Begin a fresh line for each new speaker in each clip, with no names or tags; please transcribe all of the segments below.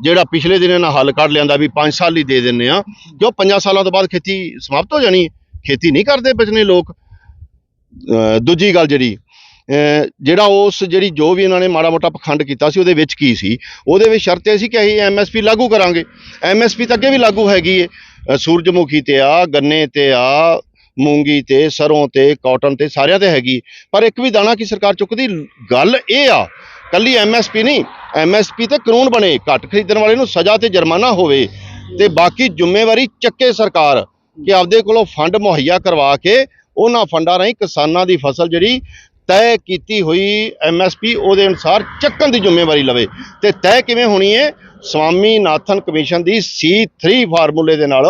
ਜਿਹੜਾ ਪਿਛਲੇ ਦਿਨ ਇਹਨਾਂ ਹੱਲ ਕੱਢ ਲਿਆਂਦਾ ਵੀ 5 ਸਾਲ ਹੀ ਦੇ ਦਿੰਨੇ ਆ ਕਿਉਂ 5 ਸਾਲਾਂ ਤੋਂ ਬਾਅਦ ਖੇਤੀ ਸਮਾਪਤ ਹੋ ਜਾਣੀ, ਖੇਤੀ ਨਹੀਂ ਕਰਦੇ ਬਚਨੇ ਲੋਕ। ਦੂਜੀ ਗੱਲ ਜਿਹੜੀ ਜਿਹੜਾ ਉਸ ਜਿਹੜੀ ਜੋ ਵੀ ਇਹਨਾਂ ਨੇ ਮਾੜਾ ਮੋਟਾ ਪਖੰਡ ਕੀਤਾ ਸੀ, ਉਹਦੇ ਵਿੱਚ ਕੀ ਸੀ? ਉਹਦੇ ਵਿੱਚ ਸ਼ਰਤ ਇਹ ਸੀ ਕਿ ਅਸੀਂ ਐਮਐਸਪੀ ਲਾਗੂ ਕਰਾਂਗੇ। ਐਮਐਸਪੀ ਤਾਂ ਅੱਗੇ ਵੀ ਲਾਗੂ ਹੈਗੀ ਏ। ਸੂਰਜਮੁਖੀ ਤੇ ਆ, ਗੰਨੇ ਤੇ ਆ, ਮੂੰਗੀ ਤੇ, ਸਰੋਂ ਤੇ ਕਾਟਨ ਤੇ ਸਾਰਿਆਂ ਤੇ ਹੈਗੀ ਪਰ ਇੱਕ ਵੀ ਦਾਣਾ ਕੀ ਸਰਕਾਰ ਚੁੱਕਦੀ? ਗੱਲ ਇਹ ਆ ਕੱਲੀ ਐਮਐਸਪੀ ਨਹੀਂ ਐਮਐਸਪੀ ਤੇ ਕਾਨੂੰਨ ਬਣੇ, ਘੱਟ ਖਰੀਦਣ ਵਾਲੇ ਨੂੰ ਸਜ਼ਾ ਤੇ ਜੁਰਮਾਨਾ ਹੋਵੇ ਤੇ ਬਾਕੀ ਜ਼ਿੰਮੇਵਾਰੀ ਚੱਕੇ ਸਰਕਾਰ ਕਿ ਆਪਦੇ ਕੋਲੋਂ ਫੰਡ ਮੁਹੱਈਆ ਕਰਵਾ ਕੇ ਉਹਨਾਂ ਫੰਡਾਂ ਰਾਹੀਂ ਕਿਸਾਨਾਂ ਦੀ ਫਸਲ ਜਿਹੜੀ ਤੈਅ ਕੀਤੀ ਹੋਈ ਐਮਐਸਪੀ ਉਹਦੇ ਅਨੁਸਾਰ ਚੱਕਣ ਦੀ ਜ਼ਿੰਮੇਵਾਰੀ ਲਵੇ। ਤੇ ਤੈਅ ਕਿਵੇਂ ਹੋਣੀ ਹੈ ਸਵਾਮੀਨਾਥਨ ਕਮਿਸ਼ਨ ਦੀ C3 ਫਾਰਮੂਲੇ ਦੇ ਨਾਲ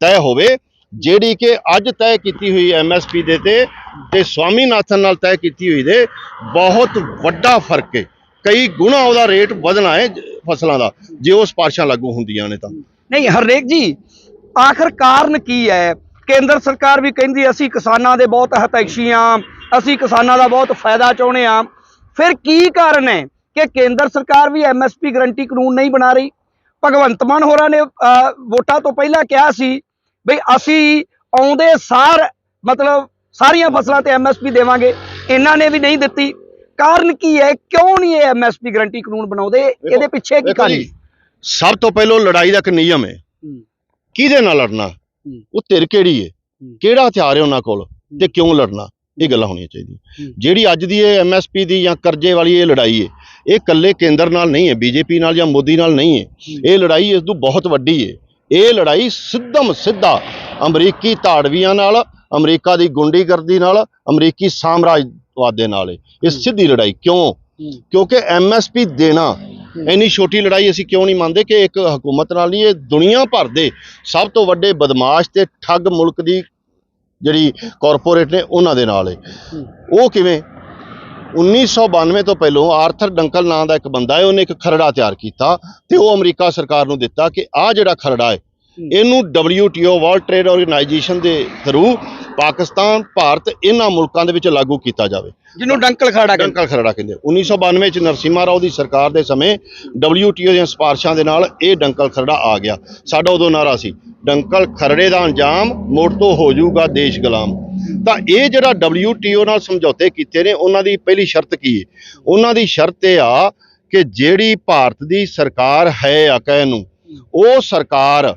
ਤੈਅ ਹੋਵੇ, ਜਿਹੜੀ ਕਿ ਅੱਜ ਤੈਅ ਕੀਤੀ ਹੋਈ ਐਮਐਸਪੀ ਦੇ ਤੇ ਤੇ ਸਵਾਮੀਨਾਥਨ ਨਾਲ ਤੈਅ ਕੀਤੀ ਹੋਈ ਦੇ ਬਹੁਤ ਵੱਡਾ ਫ਼ਰਕ ਹੈ ਕਈ ਗੁਣਾ ਉਹਦਾ ਰੇਟ ਵਧਣਾ ਹੈ ਫਸਲਾਂ ਦਾ, ਜੇ ਉਹ ਸਿਫਾਰਸ਼ਾਂ ਲਾਗੂ ਹੁੰਦੀਆਂ ਨੇ ਤਾਂ।
ਨਹੀਂ ਹਰਨੇਕ ਜੀ, ਆਖਰ ਕਾਰਨ ਕੀ ਹੈ? ਕੇਂਦਰ ਸਰਕਾਰ ਵੀ ਕਹਿੰਦੀ ਅਸੀਂ ਕਿਸਾਨਾਂ ਦੇ ਬਹੁਤ ਹਤੈਸ਼ੀ ਹਾਂ, ਅਸੀਂ ਕਿਸਾਨਾਂ ਦਾ ਬਹੁਤ ਫਾਇਦਾ ਚਾਹੁੰਦੇ ਹਾਂ। ਫਿਰ ਕੀ ਕਾਰਨ ਹੈ ਕਿ ਕੇਂਦਰ ਸਰਕਾਰ ਵੀ ਐਮਐਸਪੀ ਗਰੰਟੀ ਕਾਨੂੰਨ ਨਹੀਂ ਬਣਾ ਰਹੀ? ਭਗਵੰਤ ਮਾਨ ਹੋਰਾਂ ਨੇ ਵੋਟਾਂ ਤੋਂ ਪਹਿਲਾਂ ਕਿਹਾ ਸੀ ਬਈ ਅਸੀਂ ਆਉਂਦੇ ਸਾਰ, ਮਤਲਬ ਸਾਰੀਆਂ ਫਸਲਾਂ ਤੇ ਐਮਐਸਪੀ ਦੇਵਾਂਗੇ। ਇਹਨਾਂ ਨੇ ਵੀ ਨਹੀਂ ਦਿੱਤੀ। ਕਾਰਨ ਕੀ ਹੈ? ਕਿਉਂ ਨਹੀਂ ਇਹ ਐਮਐਸਪੀ ਗਰੰਟੀ ਕਾਨੂੰਨ ਬਣਾਉਂਦੇ? ਇਹਦੇ ਪਿੱਛੇ ਕੀ ਕਹਾਣੀ?
ਸਭ ਤੋਂ ਪਹਿਲਾਂ ਲੜਾਈ ਦਾ ਇੱਕ ਨਿਯਮ ਹੈ। ਕਿਹਦੇ ਨਾਲ ਲੜਨਾ? ਉਹ ਧਿਰ ਕਿਹੜੀ ਹੈ। ਕਿਹੜਾ ਹਥਿਆਰ ਹੈ ਉਹਨਾਂ ਕੋਲ? ਤੇ ਕਿਉਂ ਲੜਨਾ? ਇਹ ਗੱਲਾਂ ਹੋਣੀਆਂ ਚਾਹੀਦੀਆਂ। ਜਿਹੜੀ ਅੱਜ ਦੀ ਇਹ ਐਮਐਸਪੀ ਦੀ ਜਾਂ ਕਰਜ਼ੇ ਵਾਲੀ ਇਹ ਲੜਾਈ ਹੈ ਇਹ ਇਕੱਲੇ ਕੇਂਦਰ ਨਾਲ ਨਹੀਂ ਹੈ ਬੀਜੇਪੀ ਨਾਲ ਜਾਂ ਮੋਦੀ ਨਾਲ ਨਹੀਂ ਹੈ। ਇਹ ਲੜਾਈ ਇਸ ਤੋਂ ਬਹੁਤ ਵੱਡੀ ਹੈ। ਇਹ ਲੜਾਈ ਸਿੱਧਮ ਸਿੱਧਾ ਅਮਰੀਕੀ ਧਾੜਵੀਆਂ ਨਾਲ ਅਮਰੀਕਾ ਦੀ ਗੁੰਡੀਗਰਦੀ ਨਾਲ ਅਮਰੀਕੀ ਸਾਮਰਾਜਵਾਦ ਦੇ ਨਾਲ ਹੈ ਇਹ ਸਿੱਧੀ ਲੜਾਈ ਕਿਉਂ? ਕਿਉਂਕਿ ਐਮਐਸਪੀ ਦੇਣਾ ਇੰਨੀ ਛੋਟੀ ਲੜਾਈ ਅਸੀਂ ਕਿਉਂ ਨਹੀਂ ਮੰਨਦੇ ਕਿ ਇੱਕ ਹਕੂਮਤ ਨਾਲ ਨਹੀਂ ਇਹ ਦੁਨੀਆ ਭਰ ਦੇ ਸਭ ਤੋਂ ਵੱਡੇ ਬਦਮਾਸ਼ ਤੇ ਠੱਗ ਮੁਲਕ ਦੀ ਜਿਹੜੀ ਕਾਰਪੋਰੇਟ ਨੇ ਉਹਨਾਂ ਦੇ ਨਾਲ ਹੈ। ਉਹ ਕਿਵੇਂ? 1992 ਤੋਂ ਪਹਿਲਾਂ ਆਰਥਰ ਡੰਕਲ ਨਾਂ ਦਾ ਇੱਕ ਬੰਦਾ ਹੈ ਉਹਨੇ ਇੱਕ ਖਰੜਾ ਤਿਆਰ ਕੀਤਾ ਤੇ ਉਹ ਅਮਰੀਕਾ ਸਰਕਾਰ ਨੂੰ ਦਿੱਤਾ ਕਿ ਆਹ ਜਿਹੜਾ ਖਰੜਾ ਹੈ ਇਹਨੂੰ WTO ਵਰਲਡ ਟ੍ਰੇਡ ਆਰਗੇਨਾਈਜੇਸ਼ਨ ਦੇ ਥਰੂ ਪਾਕਿਸਤਾਨ ਭਾਰਤ ਇਹਨਾਂ ਮੁਲਕਾਂ ਦੇ ਵਿੱਚ ਲਾਗੂ ਕੀਤਾ ਜਾਵੇ।
ਜਿਹਨੂੰ ਡੰਕਲ ਖਾੜਾ ਕਹਿੰਦੇ।
ਡੰਕਲ ਖਰੜਾ ਕਹਿੰਦੇ। 1992 ਚ ਨਰਸਿਮਹਾ ਰਾਓ ਦੀ ਸਰਕਾਰ ਦੇ ਸਮੇਂ WTO ਦੀਆਂ ਸਿਫਾਰਸ਼ਾਂ ਦੇ ਨਾਲ ਇਹ ਡੰਕਲ ਖਰੜਾ ਆ ਗਿਆ। ਸਾਡਾ ਉਦੋਂ ਨਾਰਾ ਸੀ ਡੰਕਲ ਖਰੜੇ ਦਾ ਅੰਜਾਮ ਮੋੜ ਤੋਂ ਹੋ ਜਾਊਗਾ ਦੇਸ਼ ਗੁਲਾਮ। ਤਾਂ ਇਹ ਜਿਹੜਾ WTO ਨਾਲ ਸਮਝੌਤੇ ਕੀਤੇ ਨੇ ਉਹਨਾਂ ਦੀ ਪਹਿਲੀ ਸ਼ਰਤ ਕੀ ਹੈ? ਉਹਨਾਂ ਦੀ ਸ਼ਰਤ ਇਹ ਆ ਕਿ ਜਿਹੜੀ ਭਾਰਤ ਦੀ ਸਰਕਾਰ ਹੈ ਆ ਕਹਿ ਨੂੰ ਉਹ ਸਰਕਾਰ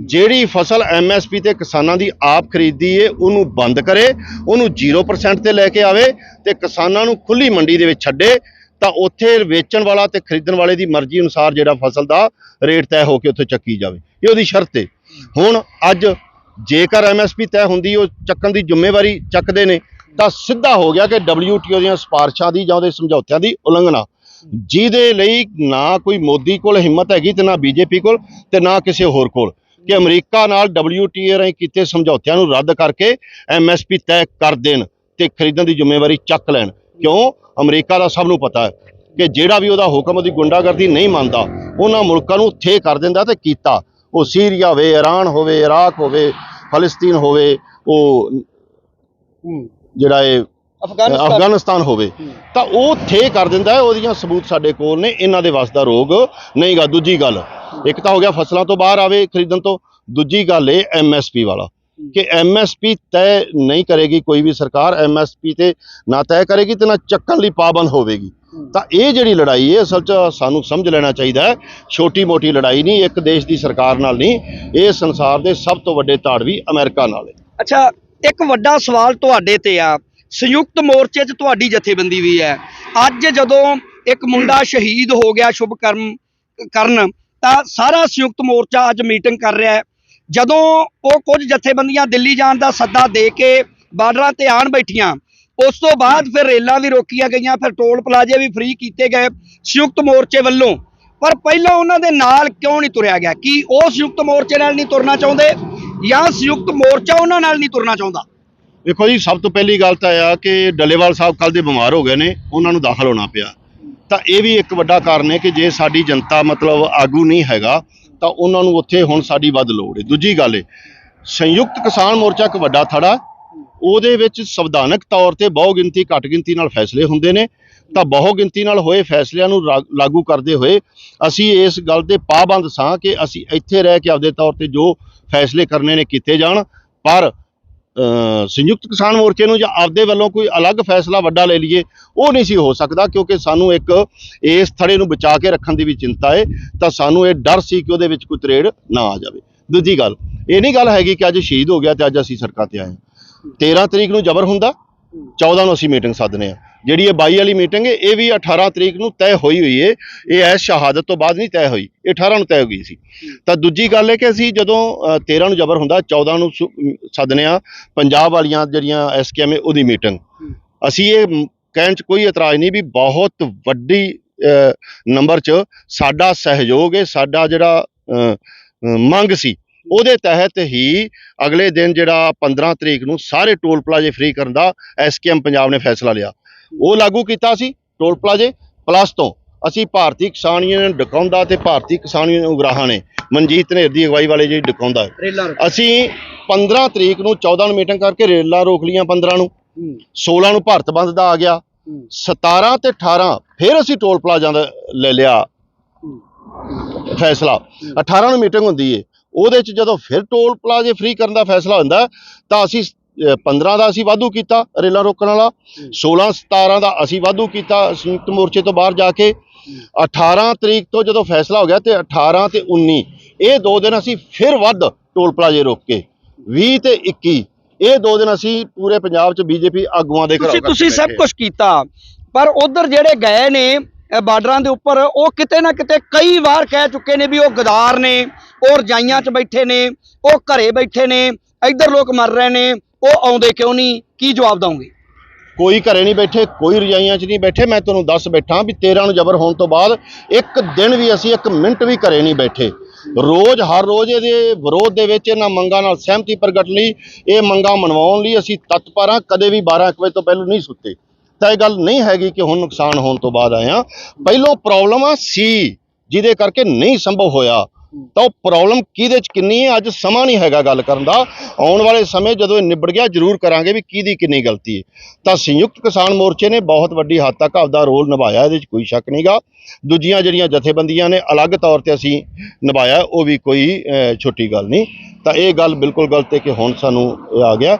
ਜਿਹੜੀ ਫਸਲ ਐਮਐਸਪੀ ਤੇ ਕਿਸਾਨਾਂ ਦੀ ਆਪ ਖਰੀਦੀ ਏ, ਉਹਨੂੰ ਬੰਦ ਕਰੇ, ਉਹਨੂੰ 0% ਤੇ ਲੈ ਕੇ ਆਵੇ ਤੇ ਕਿਸਾਨਾਂ ਨੂੰ ਖੁੱਲੀ ਮੰਡੀ ਦੇ ਵਿੱਚ ਛੱਡੇ, ਤਾਂ ਉੱਥੇ ਵੇਚਣ ਵਾਲਾ ਤੇ ਖਰੀਦਣ ਵਾਲੇ ਦੀ ਮਰਜ਼ੀ ਅਨੁਸਾਰ ਜਿਹੜਾ ਫਸਲ ਦਾ ਰੇਟ ਤੈਅ ਹੋ ਕੇ ਉੱਥੇ ਚੱਕੀ ਜਾਵੇ। ਇਹ ਉਹਦੀ ਸ਼ਰਤ ਏ। ਹੁਣ ਅੱਜ ਜੇਕਰ ਐਮਐਸਪੀ ਤੈਅ ਹੁੰਦੀ, ਉਹ ਚੱਕਣ ਦੀ ਜ਼ਿੰਮੇਵਾਰੀ ਚੱਕਦੇ ਨੇ, ਤਾਂ ਸਿੱਧਾ ਹੋ ਗਿਆ ਕਿ WTO ਦੀਆਂ ਸਿਫਾਰਸ਼ਾਂ ਦੀ ਜਾਂ ਉਹਦੇ ਸਮਝੌਤਿਆਂ ਦੀ ਉਲੰਘਣਾ। ਜਿਹਦੇ ਲਈ ਨਾ ਕੋਈ ਮੋਦੀ ਕੋਲ ਹਿੰਮਤ ਹੈਗੀ ਤੇ ਨਾ ਬੀਜੇਪੀ ਕੋਲ ਤੇ ਨਾ ਕਿਸੇ ਹੋਰ ਕੋਲ। ਕਿ ਅਮਰੀਕਾ ਨਾਲ WTO ਰਾਹੀਂ ਕੀਤੇ ਸਮਝੌਤਿਆਂ ਨੂੰ ਰੱਦ ਕਰਕੇ ਐਮਐਸਪੀ ਤੈਅ ਕਰ ਦੇਣ ਤੇ ਖਰੀਦਣ ਦੀ ਜ਼ਿੰਮੇਵਾਰੀ ਚੱਕ ਲੈਣ। ਕਿਉਂ? ਅਮਰੀਕਾ ਦਾ ਸਭ ਨੂੰ ਪਤਾ ਹੈ ਕਿ ਜਿਹੜਾ ਵੀ ਉਹਦਾ ਹੁਕਮ ਉਹਦੀ ਗੁੰਡਾਗਰਦੀ ਨਹੀਂ ਮੰਨਦਾ ਉਹਨਾਂ ਮੁਲਕਾਂ ਨੂੰ ਥੇ ਕਰ ਦਿੰਦਾ ਤੇ ਕੀਤਾ। ਉਹ ਸੀਰੀਆ ਹੋਵੇ ਇਰਾਨ ਹੋਵੇ ਇਰਾਕ ਹੋਵੇ ਫਲਸਤੀਨ ਹੋਵੇ ਉਹ ਜਿਹੜਾ ਇਹ ਅਫਗਾਨਿਸਤਾਨ। ਹੋਵੇ। ਤਾਂ ਉਹ ਥੇ ਕਰ ਦਿੰਦਾ ਹੈ ਉਹਦੀਆਂ ਸਬੂਤ ਸਾਡੇ ਕੋਲ ਨੇ ਇਹਨਾਂ ਦੇ ਵਸ ਦਾ ਰੋਗ। ਨਹੀਂਗਾ ਦੂਜੀ ਗੱਲ ਇੱਕ ਤਾਂ ਹੋ ਗਿਆ ਫਸਲਾਂ ਤੋਂ ਬਾਹਰ ਆਵੇ ਖਰੀਦਣ ਤੋਂ। ਦੂਜੀ ਗੱਲ ਇਹ ਐਮਐਸਪੀ ਵਾਲਾ ਕਿ ਐਮਐਸਪੀ ਤੈਅ ਨਹੀਂ ਕਰੇਗੀ ਕੋਈ ਵੀ ਸਰਕਾਰ ਐਮਐਸਪੀ ਤੇ ਨਾ ਤੈਅ ਕਰੇਗੀ ਤੇ ਨਾ ਚੱਕਣ ਲਈ ਪਾਬੰਦ ਹੋਵੇਗੀ। ਤਾਂ ਇਹ ਜਿਹੜੀ ਲੜਾਈ ਹੈ ਅਸਲ 'ਚ ਸਾਨੂੰ ਸਮਝ ਲੈਣਾ ਚਾਹੀਦਾ ਹੈ ਛੋਟੀ ਮੋਟੀ ਲੜਾਈ ਨਹੀਂ ਇੱਕ ਦੇਸ਼ ਦੀ ਸਰਕਾਰ ਨਾਲ ਨਹੀਂ ਇਹ ਸੰਸਾਰ ਦੇ ਸਭ ਤੋਂ ਵੱਡੇ ਤਾੜਵੀ ਅਮਰੀਕਾ ਨਾਲ ਹੈ
ਅੱਛਾ ਇੱਕ ਵੱਡਾ ਸਵਾਲ ਤੁਹਾਡੇ ਤੇ ਆ ਸੰਯੁਕਤ ਮੋਰਚੇ 'ਚ ਤੁਹਾਡੀ ਜਥੇਬੰਦੀ ਵੀ ਹੈ। ਅੱਜ ਜਦੋਂ ਇੱਕ ਮੁੰਡਾ ਸ਼ਹੀਦ ਹੋ ਗਿਆ ਸ਼ੁਭ ਕਰਮ, ਕਰਨ, ਤਾਂ ਸਾਰਾ ਸੰਯੁਕਤ ਮੋਰਚਾ ਅੱਜ ਮੀਟਿੰਗ ਕਰ ਰਿਹਾ ਹੈ। ਜਦੋਂ ਉਹ ਕੁਝ ਜਥੇਬੰਦੀਆਂ ਦਿੱਲੀ ਜਾਣ ਦਾ ਸੱਦਾ ਦੇ ਕੇ ਬਾਰਡਰਾਂ ਤੇ ਆਣ ਬੈਠੀਆਂ, ਉਸ ਤੋਂ ਬਾਅਦ ਫਿਰ ਰੇਲਾਂ ਵੀ ਰੋਕੀਆਂ ਗਈਆਂ, ਫਿਰ ਟੋਲ ਪਲਾਜ਼ੇ ਵੀ ਫ੍ਰੀ ਕੀਤੇ ਗਏ ਸੰਯੁਕਤ ਮੋਰਚੇ ਵੱਲੋਂ। ਪਰ ਪਹਿਲਾਂ ਉਹਨਾਂ ਦੇ ਨਾਲ ਕਿਉਂ ਨਹੀਂ ਤੁਰਿਆ ਗਿਆ? ਕੀ ਉਹ ਸੰਯੁਕਤ ਮੋਰਚੇ ਨਾਲ ਨਹੀਂ ਤੁਰਨਾ ਚਾਹੁੰਦੇ ਜਾਂ ਸੰਯੁਕਤ ਮੋਰਚਾ ਉਹਨਾਂ ਨਾਲ ਨਹੀਂ ਤੁਰਨਾ ਚਾਹੁੰਦਾ?
ਵੇਖੋ ਜੀ, ਸਭ ਤੋਂ ਪਹਿਲੀ ਗੱਲ ਤਾਂ ਇਹ ਆ ਕਿ ਡੱਲੇਵਾਲ ਸਾਹਿਬ ਕੱਲ ਦੇ ਬਿਮਾਰ ਹੋ ਗਏ ਨੇ, ਉਹਨਾਂ ਨੂੰ ਦਾਖਲ ਹੋਣਾ ਪਿਆ। ਤਾਂ ਇਹ ਵੀ ਇੱਕ ਵੱਡਾ ਕਾਰਨ ਹੈ ਕਿ ਜੇ ਸਾਡੀ ਜਨਤਾ ਮਤਲਬ ਆਗੂ ਨਹੀਂ ਹੈਗਾ, ਤਾਂ ਉਹਨਾਂ ਨੂੰ ਉੱਥੇ ਹੁਣ ਸਾਡੀ ਵੱਧ ਲੋੜ ਹੈ। ਦੂਜੀ ਗੱਲ ਹੈ ਸੰਯੁਕਤ ਕਿਸਾਨ ਮੋਰਚਾ ਇੱਕ ਵੱਡਾ ਥੜਾ, ਉਹਦੇ ਵਿੱਚ ਸੰਵਿਧਾਨਕ ਤੌਰ ਤੇ ਬਹੁ ਗਿਣਤੀ, ਘੱਟ ਗਿਣਤੀ ਨਾਲ ਫੈਸਲੇ ਹੁੰਦੇ ਨੇ। ਤਾਂ ਬਹੁ ਗਿਣਤੀ ਨਾਲ ਹੋਏ ਫੈਸਲਿਆਂ ਨੂੰ ਰਾ- ਲਾਗੂ ਕਰਦੇ ਹੋਏ ਅਸੀਂ ਇਸ ਗੱਲ ਤੇ ਪਾਬੰਦ ਸਾਂ ਕਿ ਅਸੀਂ ਇੱਥੇ ਰਹਿ ਕੇ ਆਪਦੇ ਤੌਰ ਤੇ ਜੋ ਫੈਸਲੇ ਕਰਨੇ ਨੇ ਕੀਤੇ ਜਾਣ। ਪਰ ਸੰਯੁਕਤ ਕਿਸਾਨ ਮੋਰਚੇ ਨੂੰ ਜਾਂ ਆਪਦੇ ਵੱਲੋਂ ਕੋਈ ਅਲੱਗ ਫੈਸਲਾ ਵੱਡਾ ਲੈ ਲਈਏ, ਉਹ ਨਹੀਂ ਸੀ ਹੋ ਸਕਦਾ, ਕਿਉਂਕਿ ਸਾਨੂੰ ਇੱਕ ਇਸ ਥੜੇ ਨੂੰ ਬਚਾ ਕੇ ਰੱਖਣ ਦੀ ਵੀ ਚਿੰਤਾ ਹੈ ਤਾਂ ਸਾਨੂੰ ਇਹ ਡਰ ਸੀ ਕਿ ਉਹਦੇ ਵਿੱਚ ਕੋਈ ਤਰੇੜ ਨਾ ਆ ਜਾਵੇ। ਦੂਜੀ ਗੱਲ, ਇਹ ਨਹੀਂ ਗੱਲ ਹੈਗੀ ਕਿ ਅੱਜ ਸ਼ਹੀਦ ਹੋ ਗਿਆ ਤੇ ਅੱਜ ਅਸੀਂ ਸੜਕਾਂ ਤੇ ਆਏ ਹਾਂ। 13 ਤਰੀਕ ਨੂੰ ਜ਼ਬਰ ਹੁੰਦਾ 14 ਨੂੰ ਅਸੀਂ ਮੀਟਿੰਗ ਸੱਦਨੇ ਆ। ਜਿਹੜੀ ਇਹ 22 ਵਾਲੀ ਮੀਟਿੰਗ ਹੈ ਇਹ ਵੀ 18 ਤਰੀਕ ਨੂੰ ਤੈਅ ਹੋਈ ਹੋਈ ਹੈ। ਇਹ ਐਸ ਸ਼ਹਾਦਤ ਤੋਂ ਬਾਅਦ ਨਹੀਂ ਤੈਅ ਹੋਈ। ਇਹ 18 ਨੂੰ ਤੈਅ ਹੋ ਗਈ ਸੀ। ਤਾਂ ਦੂਜੀ ਗੱਲ ਹੈ ਕਿ ਅਸੀਂ ਜਦੋਂ ਅ, 13 ਨੂੰ ਜ਼ਬਰ ਹੁੰਦਾ 14 ਨੂੰ ਸੁ- ਅਮ, ਸੱਦਨੇ ਆ ਪੰਜਾਬ ਵਾਲੀਆਂ ਜਿਹੜੀਆਂ ਐਸਕੇਐਮ ਉਹਦੀ ਮੀਟਿੰਗ ਅਸੀਂ ਇਹ ਕਹਿਣ 'ਚ ਕੋਈ ਇਤਰਾਜ਼ ਨਹੀਂ ਵੀ ਬਹੁਤ ਵੱਡੀ ਨੰਬਰ 'ਚ ਸਾਡਾ ਸਹਿਯੋਗ ਹੈ ਸਾਡਾ ਜਿਹੜਾ ਮੰਗ ਸੀ ਉਹਦੇ ਤਹਿਤ ਹੀ ਅਗਲੇ ਦਿਨ ਜਿਹੜਾ 15 ਤਰੀਕ ਨੂੰ ਸਾਰੇ ਟੋਲ ਪਲਾਜ਼ੇ ਫ੍ਰੀ ਕਰਨ ਦਾ ਐਸਕੇਐਮ ਪੰਜਾਬ ਨੇ ਫੈਸਲਾ ਲਿਆ। ਉਹ ਲਾਗੂ ਕੀਤਾ ਸੀ ਟੋਲ ਪਲਾਜ਼ੇ ਪਲੱਸ ਤੋਂ। ਅਸੀਂ ਭਾਰਤੀ ਕਿਸਾਨ ਯੂਨੀਅਨ ਡਕਾਉਂਦਾ ਤੇ ਭਾਰਤੀ ਕਿਸਾਨ ਯੂਨੀਅਨ ਉਗਰਾਹਾਂ ਨੇ ਮਨਜੀਤ ਨੇਰ ਦੀ ਅਗਵਾਈ ਵਾਲੇ ਜਿਹੜੀ ਡਕਾਉਂਦਾ। ਅਸੀਂ 15 ਤਰੀਕ ਨੂੰ 14 ਨੂੰ ਮੀਟਿੰਗ ਕਰਕੇ ਰੇਲਾਂ ਰੋਕ ਲੀਆਂ 15 ਨੂੰ। 16 ਨੂੰ ਭਾਰਤ ਬੰਦ ਦਾ ਆ ਗਿਆ। 17 ਤੇ 18 ਫਿਰ ਅਸੀਂ ਟੋਲ ਪਲਾਜ਼ਾ ਦਾ ਲੈ ਲਿਆ। ਫੈਸਲਾ। 18 ਨੂੰ ਮੀਟਿੰਗ ਹੁੰਦੀ ਏ। ਉਹਦੇ ਚ ਜਦੋਂ ਫਿਰ ਟੋਲ ਪਲਾਜ਼ੇ ਫ੍ਰੀ ਕਰਨ ਦਾ ਫੈਸਲਾ ਹੁੰਦਾ ਤਾਂ ਅਸੀਂ 15 ਦਾ ਅਸੀਂ ਵਾਧੂ ਕੀਤਾ ਰੇਲਾਂ ਰੋਕਣ ਵਾਲਾ 16 17 ਦਾ ਅਸੀਂ ਵਾਧੂ ਕੀਤਾ ਸੰਯੁਕਤ ਮੋਰਚੇ ਤੋਂ ਬਾਹਰ ਜਾ ਕੇ। 18 ਤਰੀਕ ਤੋਂ ਜਦੋਂ ਫੈਸਲਾ ਹੋ ਗਿਆ ਤੇ 18 ਤੇ 19 ਇਹ ਦੋ ਦਿਨ ਅਸੀਂ ਫਿਰ ਵੱਧ ਟੋਲ ਪਲਾਜ਼ੇ ਰੋਕ ਕੇ 20 ਤੇ 21 ਇਹ ਦੋ ਦਿਨ ਅਸੀਂ ਪੂਰੇ ਪੰਜਾਬ 'ਚ ਬੀਜੇਪੀ ਆਗੂਆਂ ਦੇ ਘਰੋਂ
ਤੁਸੀਂ ਸਭ। ਕੁਝ ਕੀਤਾ ਪਰ ਉਧਰ ਜਿਹੜੇ ਗਏ ਨੇ ਬਾਰਡਰਾਂ ਦੇ ਉੱਪਰ ਉਹ ਕਿਤੇ ਨਾ ਕਿਤੇ ਕਈ ਵਾਰ ਕਹਿ ਚੁੱਕੇ ਨੇ ਵੀ ਉਹ ਗਦਾਰ ਨੇ ਉਹ ਰਜਾਈਆਂ 'ਚ ਬੈਠੇ ਨੇ ਉਹ ਘਰੇ ਬੈਠੇ ਨੇ ਇੱਧਰ ਲੋਕ ਮਰ ਰਹੇ ਨੇ ਉਹ ਆਉਂਦੇ ਕਿਉਂ ਨਹੀਂ? ਕੀ ਜਵਾਬ ਦਵਾਂਗੇ?
ਕੋਈ ਘਰੇ ਨਹੀਂ ਬੈਠੇ, ਕੋਈ ਰਜਾਈਆਂ 'ਚ ਨਹੀਂ ਬੈਠੇ, ਮੈਂ ਤੁਹਾਨੂੰ ਦੱਸ ਬੈਠਾ ਵੀ 13 ਨੂੰ ਜ਼ਬਰ ਹੋਣ ਤੋਂ ਬਾਅਦ ਇੱਕ ਦਿਨ ਵੀ ਅਸੀਂ ਇੱਕ ਮਿੰਟ ਵੀ ਘਰੇ ਨਹੀਂ ਬੈਠੇ। ਰੋਜ਼, ਹਰ ਰੋਜ਼ ਇਹਦੇ ਵਿਰੋਧ ਦੇ ਵਿੱਚ ਇਹਨਾਂ ਮੰਗਾਂ ਨਾਲ ਸਹਿਮਤੀ ਪ੍ਰਗਟ ਲਈ, ਇਹ ਮੰਗਾਂ ਮਨਵਾਉਣ ਲਈ ਅਸੀਂ ਤਤਪਰ ਹਾਂ ਕਦੇ ਵੀ 12 ਇੱਕ ਵਜੇ ਤੋਂ ਪਹਿਲਾਂ ਨਹੀਂ ਸੁੱਤੇ। ਤਾਂ ਇਹ ਗੱਲ ਨਹੀਂ ਹੈਗੀ ਕਿ ਹੁਣ ਨੁਕਸਾਨ ਹੋਣ ਤੋਂ ਬਾਅਦ ਆਏ ਹਾਂ। ਪਹਿਲੋਂ ਪ੍ਰੋਬਲਮ ਆ ਸੀ, ਜਿਹਦੇ ਕਰਕੇ ਨਹੀਂ ਸੰਭਵ ਹੋਇਆ। ਤਾਂ ਉਹ ਪ੍ਰੋਬਲਮ ਕਿਹਦੇ ਚ ਕਿੰਨੀ ਹੈ? ਅੱਜ ਸਮਾਂ ਨਹੀਂ ਹੈਗਾ ਗੱਲ ਕਰਨ ਦਾ। ਆਉਣ ਵਾਲੇ ਸਮੇਂ ਜਦੋਂ ਇਹ ਨਿਬੜ ਗਿਆ, ਜ਼ਰੂਰ ਕਰਾਂਗੇ ਵੀ ਕਿਹਦੀ ਕਿੰਨੀ ਗਲਤੀ ਹੈ। ਤਾਂ ਸੰਯੁਕਤ ਕਿਸਾਨ ਮੋਰਚੇ ਨੇ ਬਹੁਤ ਵੱਡੀ ਹੱਦ ਤੱਕ ਆਪਦਾ ਰੋਲ ਨਿਭਾਇਆ, ਇਹਦੇ 'ਚ ਕੋਈ ਸ਼ੱਕ ਨਹੀਂਗਾ ਦੂਜੀਆਂ ਜਿਹੜੀਆਂ ਜਥੇਬੰਦੀਆਂ ਨੇ, ਅਲੱਗ ਤੌਰ ਤੇ ਅਸੀਂ ਨਿਭਾਇਆ, ਉਹ ਵੀ ਕੋਈ ਛੋਟੀ ਗੱਲ ਨਹੀਂ। ਤਾਂ ਇਹ ਗੱਲ ਬਿਲਕੁਲ ਗਲਤ ਹੈ ਕਿ ਹੁਣ ਸਾਨੂੰ ਇਹ ਆ ਗਿਆ।